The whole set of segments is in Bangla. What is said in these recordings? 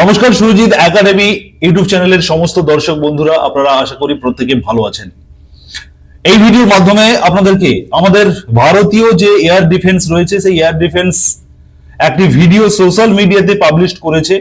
নমস্কার সুরজিৎ একাডেমি ইউটিউব চ্যানেলের সমস্ত দর্শক বন্ধুরা, আপনারা আশা করি প্রত্যেকে ভালো আছেন। এই ভিডিওর মাধ্যমে আপনাদেরকে আমাদের ভারতীয় যে এয়ার ডিফেন্স রয়েছে, সেই এয়ার ডিফেন্স একটি ভিডিও সোশ্যাল মিডিয়াতে পাবলিশ করেছে।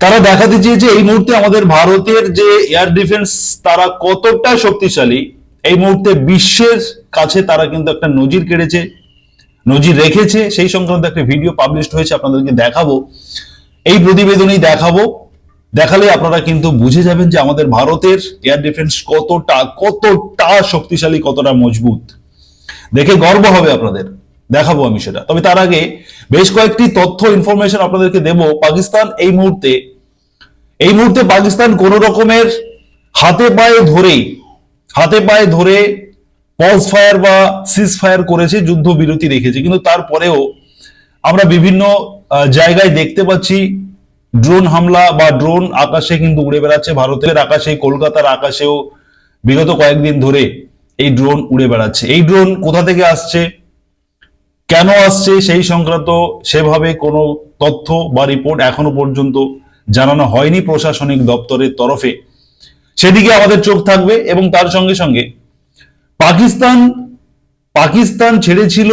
তারা দেখাতে চেয়েছে এই মুহূর্তে আমাদের ভারতের যে এয়ার ডিফেন্স, তারা কতটা শক্তিশালী, এই মুহূর্তে বিশ্বের কাছে তারা কিন্তু একটা নজির কেড়েছে, নজির রেখেছে, সেই সংক্রান্ত একটা ভিডিও পাবলিশ হয়েছে, আপনাদেরকে দেখাবো। এই প্রতিবেদনই দেখাবো। দেখালে আপনারা কিন্তু বুঝে যাবেন যে আমাদের ভারতের এয়ার ডিফেন্স কতটা কতটা শক্তিশালী, কতটা মজবুত। দেখে গর্ব হবে আপনাদের। দেখাবো আমি সেটা। তবে তার আগে বেশ কয়েকটি তথ্য ইনফরমেশন আপনাদেরকে দেব। পাকিস্তান এই মুহূর্তে এই মুহূর্তে পাকিস্তান কোন রকমের হাতে পায়ে ধরে, হাতে পায়ে ধরে পজ ফায়ার বা সিজ ফায়ার করেছে যুদ্ধ বিরতি রেখেছে। কিন্তু তারপরেও আমরা বিভিন্ন জায়গায় দেখতে পাচ্ছি ড্রোন হামলা বা ড্রোন আকাশে কিন্তু উড়ে বেড়াচ্ছে। ভারতের আকাশে, কলকাতার আকাশেও বিগত কয়েকদিন ধরে এই ড্রোন উড়ে বেড়াচ্ছে। এই ড্রোন কোথা থেকে আসছে? কেন আসছে? সেই সংক্রান্ত সেভাবে কোনো তথ্য বা রিপোর্ট এখনও পর্যন্ত জানানো হয়নি প্রশাসনিক দপ্তরের তরফে। সেদিকে আমাদের চোখ থাকবে এবং তার সঙ্গে সঙ্গে পাকিস্তান পাকিস্তান ছেড়েছিল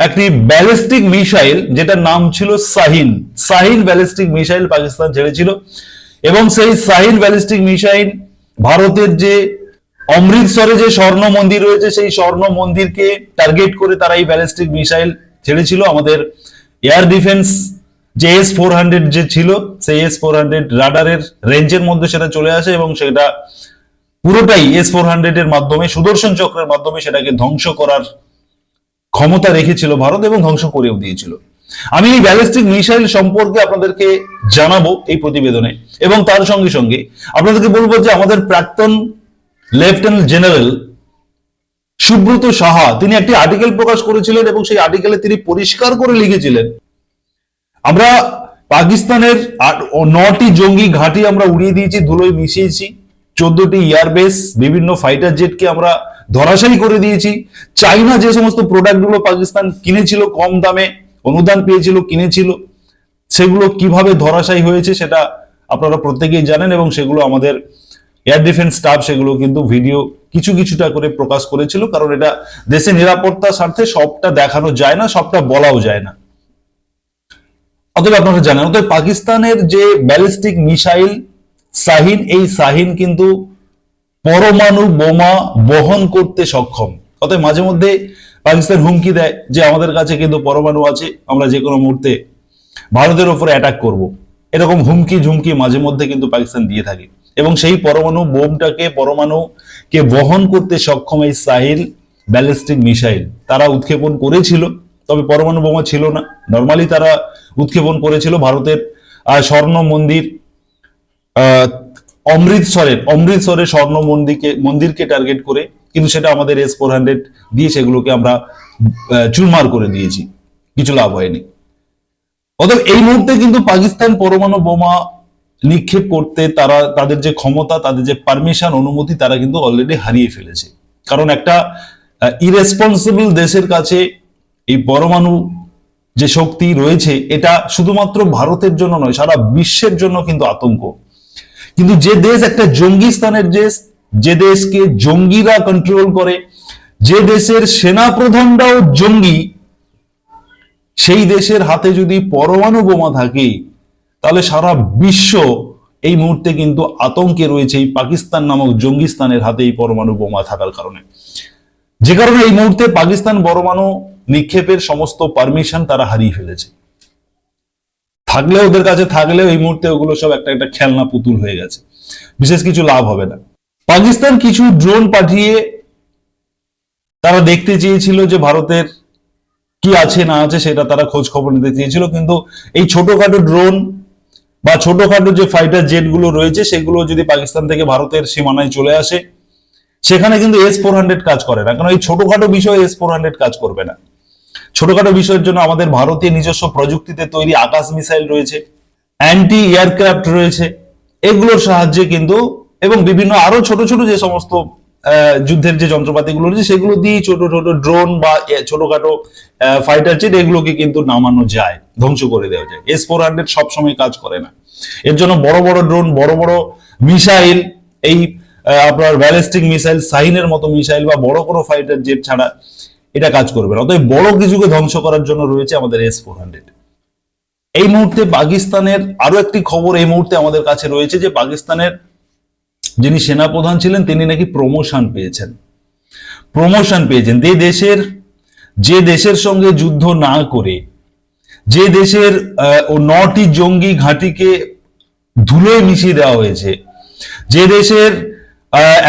একটি ব্যালিস্টিক মিসাইল যেটার নাম ছিল সাহিন। সাহিন ব্যালিস্টিক মিসাইল পাকিস্তান ছেড়েছিল এবং সেই সাহিন ব্যালিস্টিক মিসাইল ভারতের যে অমৃতসরে যে স্বর্ণ মন্দির রয়েছে, সেই স্বর্ণ মন্দিরকে টার্গেট করে তারা এই ব্যালিস্টিক মিসাইল ছেড়েছিল। আমাদের এয়ার ডিফেন্স যে এস ফোর হান্ড্রেড যে ছিল, সেই এস ফোর হান্ড্রেড রাডারের রেঞ্জের মধ্যে সেটা চলে আসে এবং সেটা পুরোটাই এস ফোর হান্ড্রেড এর মাধ্যমে, সুদর্শন চক্রের মাধ্যমে সেটাকে ধ্বংস করার ক্ষমতা রেখেছিল ভারত এবং ধ্বংস করেও দিয়েছিল। আমি এই ব্যালিস্টিক মিসাইল সম্পর্কে আপনাদেরকে জানাব এই প্রতিবেদনে। এবং তার সঙ্গে সঙ্গে আপনাদেরকে বলব যে আমাদের প্রাক্তন লেফটেন্যান্ট জেনারেল সুব্রত সাহা, তিনি একটি আর্টিকেল প্রকাশ করেছিলেন এবং সেই আর্টিকেলে তিনি পরিষ্কার করে লিখেছিলেন, আমরা পাকিস্তানের নটি জঙ্গি ঘাঁটি আমরা উড়িয়ে দিয়েছি, ধুলোয় মিশিয়েছি, চোদ্দটি এয়ারবেস, বিভিন্ন ফাইটার জেটকে আমরা ধরাশায়ী করে দিয়েছি। চাইনা যে সমস্ত প্রোডাক্টগুলো পাকিস্তান কিনেছিল, কম দামে অনুদান পেয়েছিল, কিনেছিল, সেগুলো কীভাবে ধরাশায়ী হয়েছে সেটা আপনারা প্রত্যেকেই জানেন এবং সেগুলো আমাদের এয়ার ডিফেন্স স্টাফ সেগুলো কিন্তু ভিডিও কিছু কিছুটা করে প্রকাশ করেছিল, কারণ এটা দেশের নিরাপত্তার স্বার্থে সবটা দেখানো যায় না, সবটা বলাও যায় না। অতএব আপনারা জানেন, অতএব পাকিস্তানের যে ব্যালিস্টিক মিসাইল সাহিন এই সাহিন কিন্তু পরমাণু বোমা বহন করতে সক্ষম। অতএব মাঝে মধ্যে পাকিস্তান হুমকি দেয় যে আমাদের কাছে কিন্তু পরমাণু আছে, আমরা যে কোনো মুহূর্তে ভারতের ওপরে অ্যাটাক করব। এরকম হুমকি ঝুমকি মাঝে মধ্যে কিন্তু পাকিস্তান দিয়ে থাকে। এবং সেই পরমাণু বোমটাকে, পরমাণুকে বহন করতে সক্ষম এই সাহিল ব্যালিস্টিক মিসাইল। তারা উৎক্ষেপণ করেছিল, তবে পরমাণু বোমা ছিল না। নর্মালি তারা উৎক্ষেপণ করেছিল ভারতের স্বর্ণ মন্দির অমৃতসরের অমৃতসরের স্বর্ণ মন্দিরকে মন্দিরকে টার্গেট করে কিন্তু সেটা আমাদের এস ফোর হান্ড্রেড দিয়ে সেগুলোকে আমরা চুরমার করে দিয়েছি। কিছু লাভ হয়নি। অতএব এই মুহূর্তে কিন্তু পাকিস্তান পরমাণু বোমা নিক্ষেপ করতে তারা, তাদের যে ক্ষমতা, তাদের যে পারমিশন অনুমতি, তারা কিন্তু অলরেডি হারিয়ে ফেলেছে। কারণ একটা ইরেসপন্সিবল দেশের কাছে এই পরমাণু যে শক্তি রয়েছে, এটা শুধুমাত্র ভারতের জন্য নয়, সারা বিশ্বের জন্য কিন্তু আতঙ্ক। কিন্তু যে দেশ একটা জঙ্গি স্থানের দেশ, যে দেশকে জঙ্গিরা কন্ট্রোল করে, যে দেশের সেনা প্রধানরাও জঙ্গি, সেই দেশের হাতে যদি পরমাণু বোমা থাকে, তাহলে সারা বিশ্ব এই মুহূর্তে কিন্তু আতঙ্কে রয়েছে এই পাকিস্তান নামক জঙ্গিস্তানের হাতে এই পরমাণু বোমা থাকার কারণে। যে কারণে এই মুহূর্তে পাকিস্তান পরমাণু নিক্ষেপের সমস্ত পারমিশন তারা হারিয়ে ফেলেছে। থাকলে ওদের কাছে থাকলেও এই মুহূর্তে ওগুলো সব একটা একটা খেলনা পুতুল হয়ে গেছে। বিশেষ কিছু লাভ হবে না। পাকিস্তান কিছু ড্রোন পাঠিয়ে তারা দেখতে চেয়েছিল যে ভারতের কি আছে, না আছে, সেটা তারা খোঁজ খবর নিতে চেয়েছিল। কিন্তু এই ছোটখাটো ড্রোন বা ছোটখাটো যে ফাইটার জেটগুলো রয়েছে, সেগুলো যদি পাকিস্তান থেকে ভারতের সীমানায় চলে আসে, সেখানে কিন্তু এস ফোর হান্ড্রেড কাজ করে না। কারণ এই ছোটখাটো বিষয়ে এস ফোর হান্ড্রেড কাজ করবে না। ছোটখাটো বিষয়ের জন্য আমাদের ভারতীয় নিজস্ব প্রযুক্তিতে তৈরি আকাশ মিসাইল রয়েছে অ্যান্টি এয়ারক্রাফট রয়েছে, এগুলোর সাহায্যে কিন্তু এবং বিভিন্ন আরও ছোট ছোট যে সমস্ত যুদ্ধের যে যন্ত্রপাতিগুলো রয়েছে, সেগুলো দিয়ে ছোট ছোট ড্রোন বা ছোটখাটো ফাইটার জেট এগুলোকে কিন্তু নামানো যায়, ধ্বংস করে দেওয়া যায়। এস ফোর হান্ড্রেড সবসময় কাজ করে না। এর জন্য বড় বড় ড্রোন বড় বড় মিসাইল, এই আপনার ব্যালিস্টিক মিসাইল সাইনের মতো মিসাইল বা বড় কোনো ফাইটার জেট ছাড়া এটা কাজ করবে না। অতএব বড় কিছুকে ধ্বংস করার জন্য রয়েছে আমাদের এস ফোর হান্ড্রেড এই মুহূর্তে পাকিস্তানের আরও একটি খবর এই মুহূর্তে আমাদের কাছে রয়েছে যে পাকিস্তানের যিনি সেনাপ্রধান ছিলেন, তিনি নাকি প্রমোশন পেয়েছেন। প্রমোশন পেয়েছেন। যে দেশের যে দেশের সঙ্গে যুদ্ধ না করে, যে দেশের নটি জঙ্গি ঘাঁটিকে ধুলোয় মিশিয়ে দেওয়া হয়েছে, যে দেশের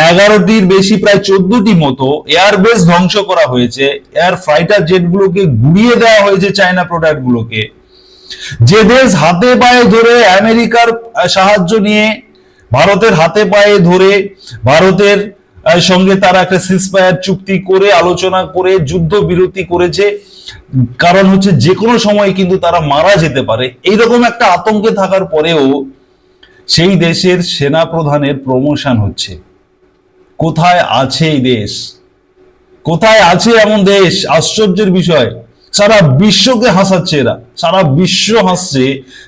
এগারোটির বেশি প্রায় চোদ্দটি মতো এয়ারবেস ধ্বংস করা হয়েছে। এয়ার ফাইটার জেটগুলোকে গুড়িয়ে দেওয়া হয়েছে চায়না প্রোডাক্ট গুলোকে। যে দেশ হাতে পায়ে ধরে আমেরিকার সাহায্য নিয়ে ভারতের হাতে পায়ে ধরে ভারতের সঙ্গে তারা একটা সিসফায়ার চুক্তি করে, আলোচনা করে, যুদ্ধ বিরতি করেছে। কারণ হচ্ছে যে কোনো সময় কিন্তু তারা মারা যেতে পারে। এইরকম একটা আতঙ্কে থাকার পরেও সেই দেশের সেনা প্রধানের প্রমোশন হচ্ছে। কোথায় আছে এই দেশ? কোথায় আছে এমন দেশ? আশ্চর্যের বিষয়। সারা বিশ্বকে হাসাচ্ছে এরা। সারা বিশ্ব হাসছে।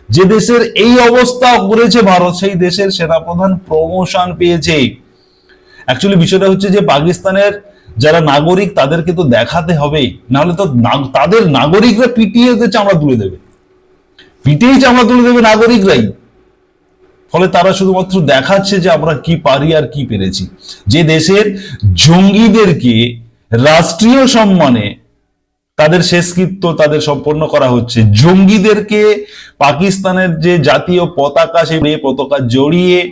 যে দেশের এই অবস্থা করেছে ভারত, সেই দেশের সেনাপ্রধান প্রমোশন পেয়েছে। অ্যাকচুয়ালি বিষয়টা হচ্ছে যে পাকিস্তানের যারা নাগরিক, তাদেরকে তো দেখাতে হবেই নাহলে তো তাদের নাগরিকরা পিটিয়ে চামড়া তুলে দেবে। পিটিয়েই চামড়া তুলে দেবে নাগরিকরাই। ফলে তারা শুধুমাত্র দেখাচ্ছে যে আমরা কি পারি আর কি পেরেছি। যে দেশের জঙ্গিদেরকে রাষ্ট্রীয় সম্মানে তাদের শেষকৃত্য তাদের সম্পন্ন করা হচ্ছে। জঙ্গিদেরকে পাকিস্তানের যে জাতীয় পতাকা, সেই পতাকা জড়িয়ে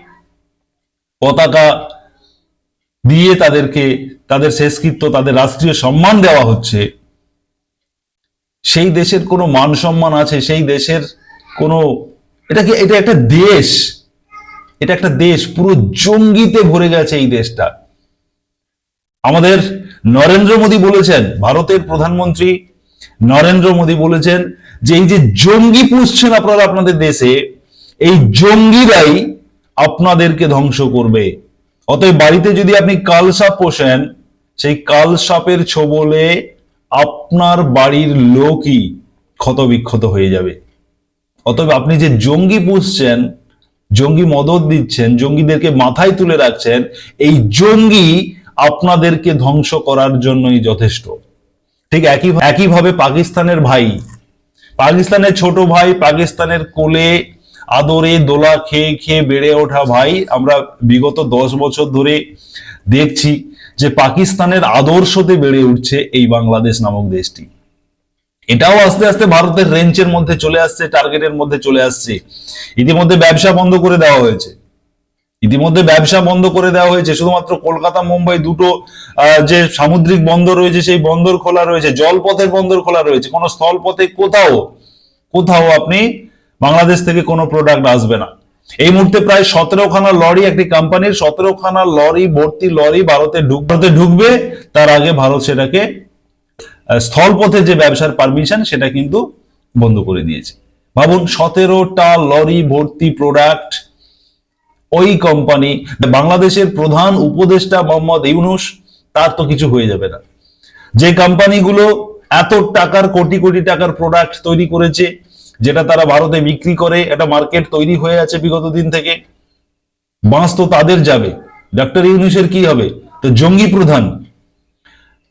পতাকা দিয়ে তাদেরকে, তাদের শেষকৃত্য, তাদের রাষ্ট্রীয় সম্মান দেওয়া হচ্ছে। সেই দেশের কোনো মান সম্মান আছে, সেই দেশের কোনো, এটা কি, এটা একটা দেশ? এটা একটা দেশ, পুরো জঙ্গিতে ভরে গেছে এই দেশটা। আমাদের নরেন্দ্র মোদী বলেছেন, ভারতের প্রধানমন্ত্রী নরেন্দ্র মোদী বলেছেন যে এই যে জঙ্গি পুষছেন আপনারা আপনাদের দেশে, এই জঙ্গিরাই আপনাদেরকে ধ্বংস করবে। অতএব বাড়িতে যদি আপনি কালসাপ পোষেন, সেই কালসাপের ছোবলে আপনার বাড়ির লোকই ক্ষতবিক্ষত হয়ে যাবে। অতএব আপনি যে জঙ্গি পুষছেন জঙ্গি মদত দিচ্ছেন, জঙ্গিদেরকে মাথায় তুলে রাখছেন, এই জঙ্গি আপনাদেরকে ধ্বংস করার জন্যই যথেষ্ট। ঠিক একই একইভাবে পাকিস্তানের ভাই। পাকিস্তানের ছোট ভাই, পাকিস্তানের কোলে আদরে দোলা খেয়ে খেয়ে বেড়ে ওঠা ভাই, আমরা বিগত দশ বছর ধরে দেখছি যে পাকিস্তানের আদর্শতে বেড়ে উঠছে এই বাংলাদেশ নামক দেশটি। এটাও আস্তে আস্তে ভারতের রেঞ্জের মধ্যে চলে আসছে টার্গেটের মধ্যে চলে আসছে। ইতিমধ্যে ব্যবসা বন্ধ করে দেওয়া হয়েছে। ইতিমধ্যে ব্যবসা বন্ধ করে দেওয়া হয়েছে, শুধুমাত্র কলকাতা, মুম্বাই দুটো যে সামুদ্রিক বন্দর রয়েছে, সেই বন্দর খোলা রয়েছে, জলপথের বন্দর খোলা রয়েছে। কোনো স্থলপথে কোথাও কোথাও আপনি বাংলাদেশ থেকে কোনো প্রোডাক্ট আসবে না। এই মুহূর্তে প্রায় সতেরো খানা লরি একটি কোম্পানির সতেরো খানা লরি ভর্তি লরি ভারতে ঢুক ভারতে ঢুকবে, তার আগে ভারত সেটাকে স্থলপথে যে ব্যবসার পারমিশন সেটা কিন্তু বন্ধ করে দিয়েছে। ভাবুন, সতেরোটা লরি ভর্তি প্রোডাক্ট ওই কোম্পানি বাংলাদেশের প্রধান উপদেষ্টা মোহাম্মদ ইউনুস, তার তো কিছু হয়ে যাবে না। যে কোম্পানিগুলো এত টাকার, কোটি কোটি টাকার প্রোডাক্ট তৈরি করেছে, যেটা তারা ভারতে বিক্রি করে, একটা মার্কেট তৈরি হয়ে আছে বিগত দিন থেকে, বাঁশ তো তাদের যাবে। ডক্টর ইউনুসের কি হবে? তো জঙ্গি প্রধান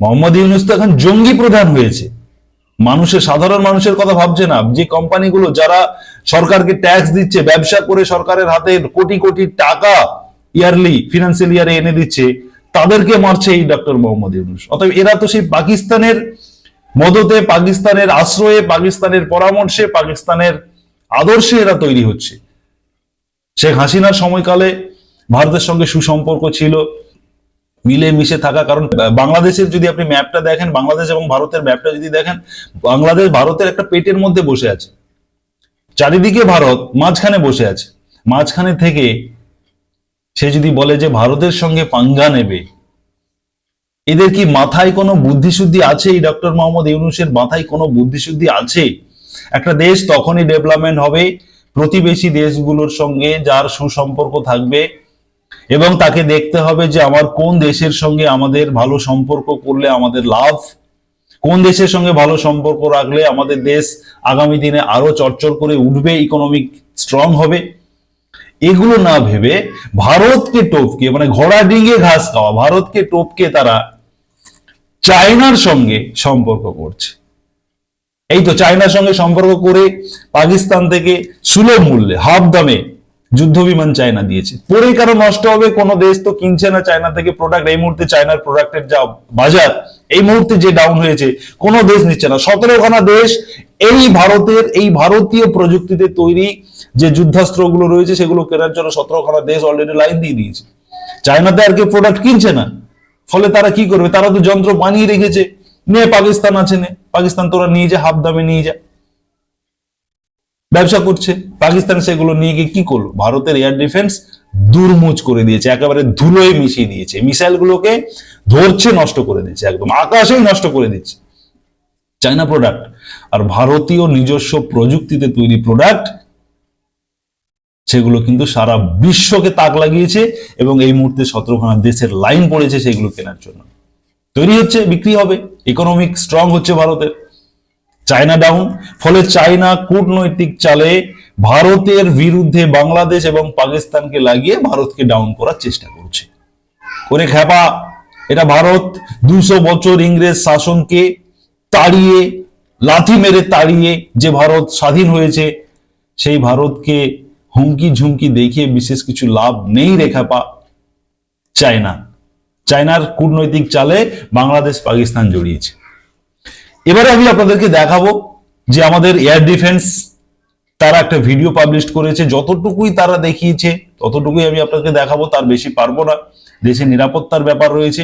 মোহাম্মদ ইউনুস তো এখন জঙ্গি প্রধান হয়েছে। মানুষের, সাধারণ মানুষের কথা ভাবছে না। যে কোম্পানিগুলো যারা সরকারকে ট্যাক্স দিচ্ছে, ব্যবসা করে সরকারের হাতে কোটি কোটি টাকা ইয়ারলি ফিনান্সিয়াল ইয়ারে এনে দিচ্ছে, তাদেরকে মারছে এই ডক্টর মোহাম্মদ ইউনুস। অতএব এরা তো সেই পাকিস্তানের মদতে, পাকিস্তানের আশ্রয়ে, পাকিস্তানের পরামর্শে, পাকিস্তানের আদর্শে এরা তৈরি হচ্ছে। শেখ হাসিনার সময়কালে ভারতের সঙ্গে সুসম্পর্ক ছিল। মিলে মিশে থাকা, কারণ বাংলাদেশের যদি আপনি ম্যাপটা দেখেন, বাংলাদেশ এবং ভারতের ম্যাপটা যদি দেখেন, বাংলাদেশ ভারতের একটা পেটের মধ্যে বসে আছে। চারিদিকে ভারত মাঝখানে বসে আছে। মাঝখানে থেকে সে যদি বলে যে ভারতের সঙ্গে পাঙ্গা নেবে, এদের কি মাথায় কোনো বুদ্ধিশুদ্ধি আছে? এই ডক্টর মোহাম্মদ ইউনুসের মাথায় কোনো বুদ্ধিশুদ্ধি আছে? একটা দেশ তখনই ডেভেলপমেন্ট হবে। প্রতিবেশী দেশগুলোর সঙ্গে যার সুসম্পর্ক থাকবে এবং তাকে দেখতে হবে যে আমার কোন দেশের সঙ্গে আমাদের ভালো সম্পর্ক করলে আমাদের লাভ, কোন দেশের সঙ্গে ভালো সম্পর্ক রাখলে আমাদের দেশ আগামী দিনে আরও চরচর করে উঠবে ইকোনমিক স্ট্রং হবে। এগুলো না ভেবে ভারতকে টপকে মানে ঘোড়া ডিঙে ঘাস খাওয়া, ভারতকে টপকে তারা চায়নার সঙ্গে সম্পর্ক করছে। এই তো চায়নার সঙ্গে সম্পর্ক করে পাকিস্তান থেকে সুলভ মূল্যে, হাফ দামে যুদ্ধ বিমান চায়না দিয়েছে। পরে কারও নষ্ট হবে, কোনো দেশ তো কিনছে না চায়না থেকে প্রোডাক্ট এই মুহূর্তে চায়নার প্রোডাক্টের যা বাজার, এই মুহূর্তে যে ডাউন হয়েছে, কোনো দেশ নিচ্ছে না। সতেরো খানা দেশ এই ভারতের, এই ভারতীয় প্রযুক্তিতে তৈরি যে যুদ্ধাস্ত্রগুলো রয়েছে, সেগুলো কেনার জন্য সতেরো খানা দেশ অলরেডি লাইন দিয়ে দিয়েছে। চায়নাতে আর কেউ প্রোডাক্ট কিনছে না। ফলে তারা কি করবে? তারা তো যন্ত্র বানিয়ে রেখেছে। নিয়ে পাকিস্তান আছে, নে। পাকিস্তান তোরা নিয়ে যা হাফ দামে নিয়ে যা। ব্যবসা করছে, পাকিস্তান সেগুলো নিয়ে গিয়ে কি করল? ভারতের এয়ার ডিফেন্স দুর্মুজ করে দিয়েছে, একেবারে ধুলোয় মিশিয়ে দিয়েছে। মিসাইলগুলোকে ধরছে, নষ্ট করে দিচ্ছে, একদম আকাশেই নষ্ট করে দিচ্ছে। চায়না প্রোডাক্ট আর ভারতীয় নিজস্ব প্রযুক্তিতে তৈরি প্রোডাক্ট সেগুলো কিন্তু সারা বিশ্বকে তাক লাগিয়েছে এবং এই মুহূর্তে সতেরোখানা দেশের লাইন পড়েছে সেগুলো কেনার জন্য। তৈরি হচ্ছে, বিক্রি হবে ইকোনমিক স্ট্রং হচ্ছে ভারতের। চায়না ডাউন ফলে চায়না কূটনৈতিক চালে ভারতের বিরুদ্ধে বাংলাদেশ এবং পাকিস্তানকে লাগিয়ে ভারতকে ডাউন করার চেষ্টা করছে। করে খ্যাপা, এটা ভারত দুশো বছর ইংরেজ শাসনকে তাড়িয়ে, লাথি মেরে তাড়িয়ে যে ভারত স্বাধীন হয়েছে, সেই ভারতকে হুমকি ঝুমকি দেখিয়ে বিশেষ কিছু লাভ নেই রেখাপা চায়না, চায়নার কূটনৈতিক চালে বাংলাদেশ পাকিস্তান জড়িয়েছে। এবারে আমি আপনাদেরকে দেখাবো যে আমাদের এয়ার ডিফেন্স তারা একটা ভিডিও পাবলিশ করেছে, যতটুকুই তারা দেখিয়েছে, ততটুকুই আমি আপনাকে দেখাবো, তার বেশি পারব না। দেশে নিরাপত্তার ব্যাপার রয়েছে।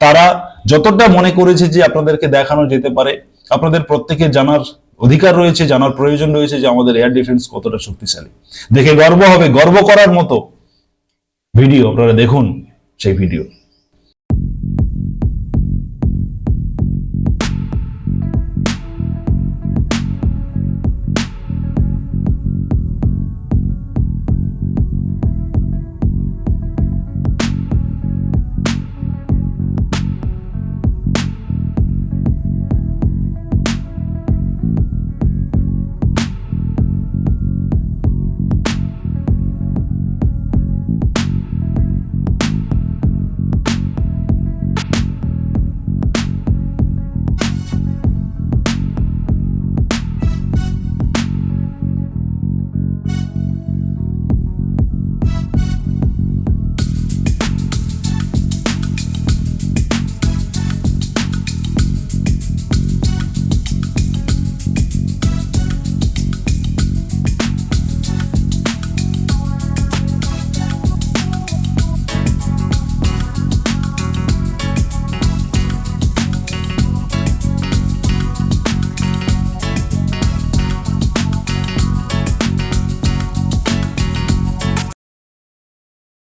তারা যতটা মনে করেছে যে আপনাদেরকে দেখানো যেতে পারে, আপনাদের প্রত্যেকের জানার অধিকার রয়েছে, জানার প্রয়োজন রয়েছে যে আমাদের এয়ার ডিফেন্স কতটা শক্তিশালী। দেখে গর্ব হবে, গর্ব করার মতো ভিডিও আপনারা দেখুন সেই ভিডিও